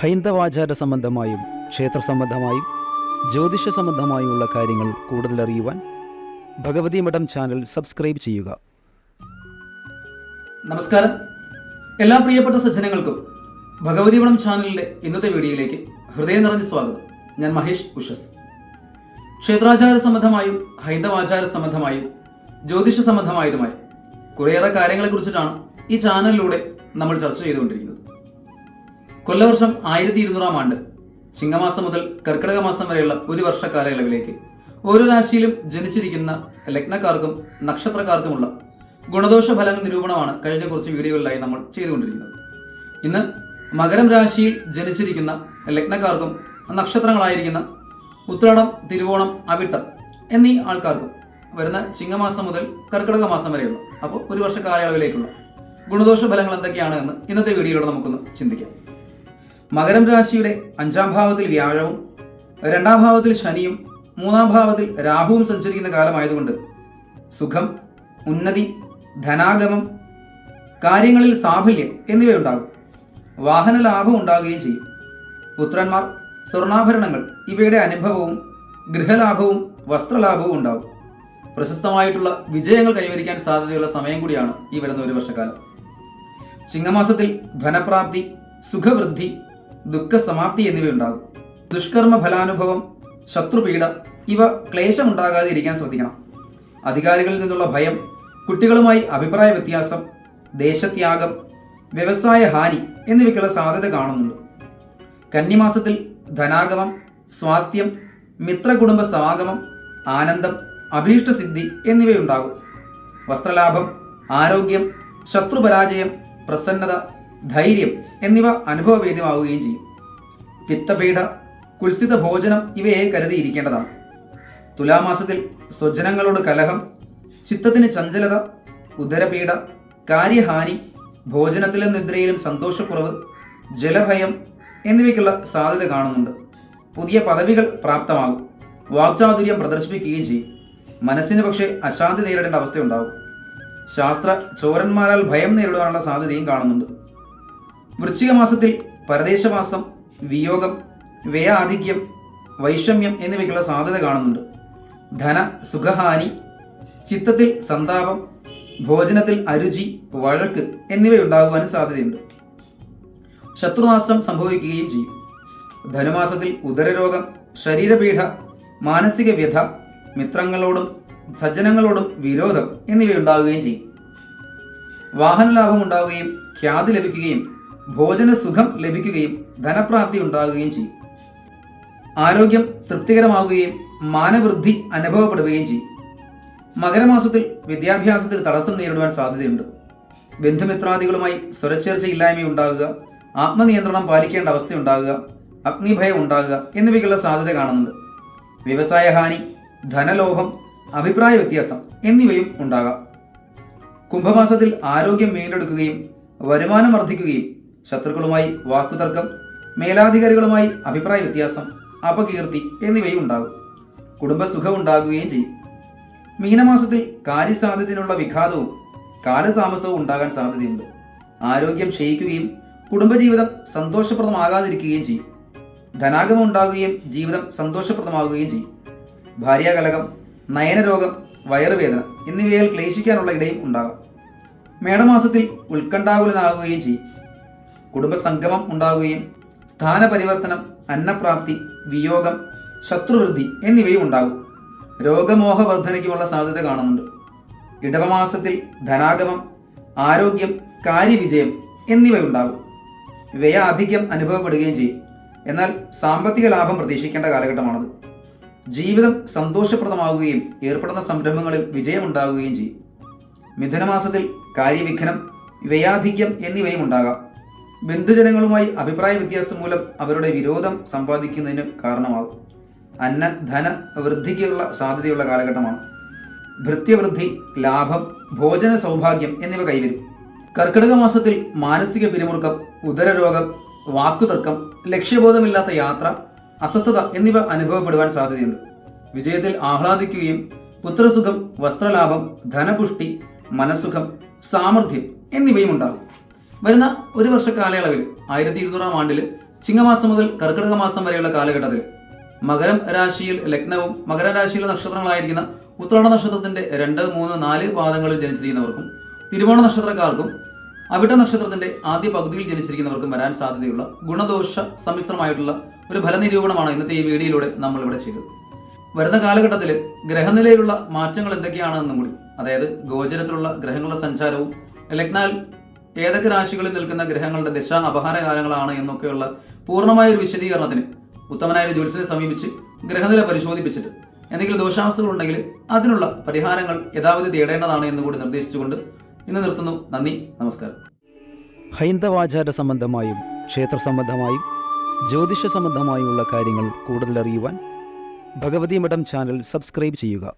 ഹൈന്ദവാചാര സംബന്ധമായും ക്ഷേത്ര സംബന്ധമായും ജ്യോതിഷ സംബന്ധമായുമുള്ള കാര്യങ്ങൾ കൂടുതൽ അറിയുവാൻ ഭഗവതി മഠം ചാനൽ സബ്സ്ക്രൈബ് ചെയ്യുക. നമസ്കാരം. എല്ലാ പ്രിയപ്പെട്ട സജ്ജനങ്ങൾക്കും ഭഗവതി മഠം ചാനലിന്റെ ഇന്നത്തെ വീഡിയോയിലേക്ക് ഹൃദയം നിറഞ്ഞ സ്വാഗതം. ഞാൻ മഹേഷ് ഉഷസ്. ക്ഷേത്രാചാര സംബന്ധമായും ഹൈന്ദവാചാര സംബന്ധമായും ജ്യോതിഷ സംബന്ധമായതുമായി കുറേയേറെ കാര്യങ്ങളെ കുറിച്ചിട്ടാണ് ഈ ചാനലിലൂടെ നമ്മൾ ചർച്ച ചെയ്തുകൊണ്ടിരിക്കുന്നത്. കൊല്ലവർഷം ആയിരത്തി ഇരുന്നൂറാം ആണ്ട് ചിങ്ങമാസം മുതൽ കർക്കിടക മാസം വരെയുള്ള ഒരു വർഷ കാലയളവിലേക്ക് ഓരോ രാശിയിലും ജനിച്ചിരിക്കുന്ന ലഗ്നക്കാർക്കും നക്ഷത്രക്കാർക്കുമുള്ള ഗുണദോഷ ഫലങ്ങൾ നിരൂപണമാണ് കഴിഞ്ഞ കുറച്ച് വീഡിയോകളിലായി നമ്മൾ ചെയ്തുകൊണ്ടിരിക്കുന്നത്. ഇന്ന് മകരം രാശിയിൽ ജനിച്ചിരിക്കുന്ന ലഗ്നക്കാർക്കും നക്ഷത്രങ്ങളായിരിക്കുന്ന ഉത്രാടം തിരുവോണം അവിട്ടം എന്നീ ആൾക്കാർക്കും വരുന്ന ചിങ്ങമാസം മുതൽ കർക്കിടക മാസം വരെയുള്ള അപ്പോൾ ഒരു വർഷ കാലയളവിലേക്കുള്ള ഗുണദോഷ ഫലങ്ങൾ എന്തൊക്കെയാണ് എന്ന് ഇന്നത്തെ വീഡിയോയിലൂടെ നമുക്കൊന്ന് ചിന്തിക്കാം. മകരം രാശിയുടെ അഞ്ചാം ഭാവത്തിൽ വ്യാഴവും രണ്ടാം ഭാവത്തിൽ ശനിയും മൂന്നാം ഭാവത്തിൽ രാഹുവും സഞ്ചരിക്കുന്ന കാലമായതുകൊണ്ട് സുഖം ഉന്നതി ധനാഗമം കാര്യങ്ങളിൽ സാഫല്യം എന്നിവയുണ്ടാകും. വാഹന ലാഭം ഉണ്ടാകുകയും ചെയ്യും. പുത്രന്മാർ സ്വർണാഭരണങ്ങൾ ഇവയുടെ അനുഭവവും ഗൃഹലാഭവും വസ്ത്രലാഭവും ഉണ്ടാകും. പ്രശസ്തമായിട്ടുള്ള വിജയങ്ങൾ കൈവരിക്കാൻ സാധ്യതയുള്ള സമയം കൂടിയാണ് ഈ വരുന്ന ഒരു വർഷക്കാലം. ചിങ്ങമാസത്തിൽ ധനപ്രാപ്തി സുഖവൃദ്ധി ദുഃഖസമാപ്തി എന്നിവയുണ്ടാകും. ദുഷ്കർമ്മ ഫലാനുഭവം ശത്രുപീഡ ഇവ ക്ലേശമുണ്ടാകാതെ ഇരിക്കാൻ ശ്രദ്ധിക്കണം. അധികാരികളിൽ നിന്നുള്ള ഭയം കുട്ടികളുമായി അഭിപ്രായ വ്യത്യാസം ദേശത്യാഗം വ്യവസായ ഹാനി എന്നിവയ്ക്കുള്ള സാധ്യത കാണുന്നുണ്ട്. കന്നിമാസത്തിൽ ധനാഗമം സ്വാസ്ഥ്യം മിത്രകുടുംബ സമാഗമം ആനന്ദം അഭീഷ്ടസിദ്ധി എന്നിവയുണ്ടാകും. വസ്ത്രലാഭം ആരോഗ്യം ശത്രുപരാജയം പ്രസന്നത ധൈര്യം എന്നിവ അനുഭവവേദ്യമാവുകയും ചെയ്യും. പിത്തപീഠ കുൽസിത ഭോജനം ഇവയെ കരുതിയിരിക്കേണ്ടതാണ്. തുലാമാസത്തിൽ സ്വജനങ്ങളോട് കലഹം ചിത്തത്തിന് ചഞ്ചലത ഉദരപീഡ കാര്യഹാനി ഭോജനത്തിലും നിദ്രയിലും സന്തോഷക്കുറവ് ജലഭയം എന്നിവയ്ക്കുള്ള സാധ്യത കാണുന്നുണ്ട്. പുതിയ പദവികൾ പ്രാപ്തമാകും. വാക്ചാതുര്യം പ്രദർശിപ്പിക്കുകയും ചെയ്യും. മനസ്സിന് പക്ഷേ അശാന്തി നേരിടേണ്ട അവസ്ഥയുണ്ടാകും. ശാസ്ത്ര ചോരന്മാരാൽ ഭയം നേരിടാനുള്ള സാധ്യതയും കാണുന്നുണ്ട്. വൃശ്ചിക മാസത്തിൽ പരദേശമാസം വിയോഗം വ്യയാധിക്യം വൈഷമ്യം എന്നിവയ്ക്കുള്ള സാധ്യത കാണുന്നുണ്ട്. ധന സുഖഹാനി ചിത്തത്തിൽ സന്താപം ഭോജനത്തിൽ അരുചി വഴക്ക് എന്നിവയുണ്ടാകുവാനും സാധ്യതയുണ്ട്. ശത്രുനാശം സംഭവിക്കുകയും ചെയ്യും. ധനുമാസത്തിൽ ഉദരരോഗം ശരീരപീഠ മാനസിക വ്യഥ മിത്രങ്ങളോടും സജ്ജനങ്ങളോടും വിരോധം എന്നിവയുണ്ടാകുകയും ചെയ്യും. വാഹനലാഭം ഉണ്ടാവുകയും ഖ്യാതി ലഭിക്കുകയും ഭോജന സുഖം ലഭിക്കുകയും ധനപ്രാപ്തി ഉണ്ടാകുകയും ചെയ്യും. ആരോഗ്യം തൃപ്തികരമാവുകയും മാനവൃദ്ധി അനുഭവപ്പെടുകയും ചെയ്യും. മകരമാസത്തിൽ വിദ്യാഭ്യാസത്തിൽ തടസ്സം നേരിടുവാൻ സാധ്യതയുണ്ട്. ബന്ധുമിത്രാദികളുമായി സ്വരച്ചേർച്ചയില്ലായ്മ ഉണ്ടാകുക ആത്മനിയന്ത്രണം പാലിക്കേണ്ട അവസ്ഥയുണ്ടാകുക അഗ്നിഭയം ഉണ്ടാകുക എന്നിവയ്ക്കുള്ള സാധ്യത കാണുന്നുണ്ട്. വ്യവസായഹാനി ധനലോഭം അഭിപ്രായ വ്യത്യാസം എന്നിവയും ഉണ്ടാകാം. കുംഭമാസത്തിൽ ആരോഗ്യം വീണ്ടെടുക്കുകയും വരുമാനം വർദ്ധിക്കുകയും ശത്രുക്കളുമായി വാക്കുതർക്കം മേലാധികാരികളുമായി അഭിപ്രായ വ്യത്യാസം അപകീർത്തി എന്നിവയും ഉണ്ടാകും കുടുംബസുഖം ഉണ്ടാകുകയും ചെയ്യും. മീനമാസത്തിൽ കാര്യസാധ്യതയിലുള്ള വിഘാതവും കാലതാമസവും ഉണ്ടാകാൻ സാധ്യതയുണ്ട്. ആരോഗ്യം ക്ഷയിക്കുകയും കുടുംബജീവിതം സന്തോഷപ്രദമാകാതിരിക്കുകയും ചെയ്യും. ധനാഗമം ഉണ്ടാകുകയും ജീവിതം സന്തോഷപ്രദമാകുകയും ചെയ്യും. ഭാര്യാകലകം നയനരോഗം വയറുവേദന എന്നിവയാൽ ക്ലേശിക്കാനുള്ള ഇടയും ഉണ്ടാകാം. മേടമാസത്തിൽ ഉത്കണ്ഠാകുലനാകുകയും ചെയ്യും. കുടുംബസംഗമം ഉണ്ടാകുകയും സ്ഥാനപരിവർത്തനം അന്നപ്രാപ്തി വിയോഗം ശത്രുവൃദ്ധി എന്നിവയും ഉണ്ടാകും. രോഗമോഹവർദ്ധനയ്ക്കുമുള്ള സാധ്യത കാണുന്നുണ്ട്. ഇടവമാസത്തിൽ ധനാഗമം ആരോഗ്യം കാര്യവിജയം എന്നിവയുണ്ടാകും. വ്യയ അധികം അനുഭവപ്പെടുകയും ചെയ്യും. എന്നാൽ സാമ്പത്തിക ലാഭം പ്രതീക്ഷിക്കേണ്ട കാലഘട്ടമാണത്. ജീവിതം സന്തോഷപ്രദമാകുകയും ഏർപ്പെടുന്ന സംരംഭങ്ങളിൽ വിജയമുണ്ടാകുകയും ചെയ്യും. മിഥുനമാസത്തിൽ കാര്യവിഘ്നം വ്യയാധിക്യം എന്നിവയും ഉണ്ടാകാം. ബന്ധുജനങ്ങളുമായി അഭിപ്രായ വ്യത്യാസം മൂലം അവരുടെ വിരോധം സമ്പാദിക്കുന്നതിന് കാരണമാകും. അന്ന ധന വൃദ്ധിക്കുള്ള സാധ്യതയുള്ള കാലഘട്ടമാണ്. ഭൃത്യവൃദ്ധി ലാഭം ഭോജന സൗഭാഗ്യം എന്നിവ കൈവരും. കർക്കിടക മാസത്തിൽ മാനസിക പിരിമുറുക്കം ഉദരരോഗം വാക്കുതർക്കം ലക്ഷ്യബോധമില്ലാത്ത യാത്ര അസ്വസ്ഥത എന്നിവ അനുഭവപ്പെടുവാൻ സാധ്യതയുണ്ട്. വിജയത്തിൽ ആഹ്ലാദിക്കുകയും പുത്രസുഖം വസ്ത്രലാഭം ധനപുഷ്ടി മനസുഖം സാമർഥ്യം എന്നിവയും ഉണ്ടാകും. വരുന്ന ഒരു വർഷ കാലയളവിൽ ആയിരത്തി ഇരുന്നൂറാം ആണ്ടിൽ ചിങ്ങമാസം മുതൽ കർക്കിടക മാസം വരെയുള്ള കാലഘട്ടത്തിൽ മകരം രാശിയിൽ ലഗ്നവും മകര രാശിയിലെ നക്ഷത്രങ്ങളായിരിക്കുന്ന ഉത്രാട നക്ഷത്രത്തിന്റെ രണ്ട് മൂന്ന് നാല് പാദങ്ങളിൽ ജനിച്ചിരിക്കുന്നവർക്കും തിരുവോണ നക്ഷത്രക്കാർക്കും അവിട്ട നക്ഷത്രത്തിന്റെ ആദ്യ പകുതിയിൽ ജനിച്ചിരിക്കുന്നവർക്കും വരാൻ സാധ്യതയുള്ള ഗുണദോഷ സമ്മിശ്രമായിട്ടുള്ള ഒരു ഫലനിരൂപണമാണ് ഇന്നത്തെ ഈ വീഡിയോയിലൂടെ നമ്മൾ ഇവിടെ ചെയ്തത്. വരുന്ന കാലഘട്ടത്തിൽ ഗ്രഹനിലയിലുള്ള മാറ്റങ്ങൾ എന്തൊക്കെയാണെന്നും കൂടി അതായത് ഗോചരത്തിലുള്ള ഗ്രഹങ്ങളുടെ സഞ്ചാരവും ലഗ്നാൽ ഏതൊക്കെ രാശികളിൽ നിൽക്കുന്ന ഗ്രഹങ്ങളുടെ ദിശ അപഹാര കാലങ്ങളാണ് എന്നൊക്കെയുള്ള പൂർണമായ ഒരു വിശദീകരണത്തിന് ഉത്തമനായ ഒരു ജ്യോത്സ്യനെ സമീപിച്ച് ഗ്രഹനില പരിശോധിപ്പിച്ചിട്ട് എന്തെങ്കിലും ദോഷാവസ്ഥകൾ ഉണ്ടെങ്കിൽ അതിനുള്ള പരിഹാരങ്ങൾ യഥാവിധി തേടേണ്ടതാണ് എന്നുകൂടി നിർദ്ദേശിച്ചുകൊണ്ട് ഇന്ന് നിർത്തുന്നു. നന്ദി. നമസ്കാരം. ഹൈന്ദവാചാര സംബന്ധമായും ക്ഷേത്ര സംബന്ധമായും ജ്യോതിഷ സംബന്ധമായുമുള്ള കാര്യങ്ങൾ കൂടുതൽ അറിയുവാൻ ഭഗവതി മഠം ചാനൽ സബ്സ്ക്രൈബ് ചെയ്യുക.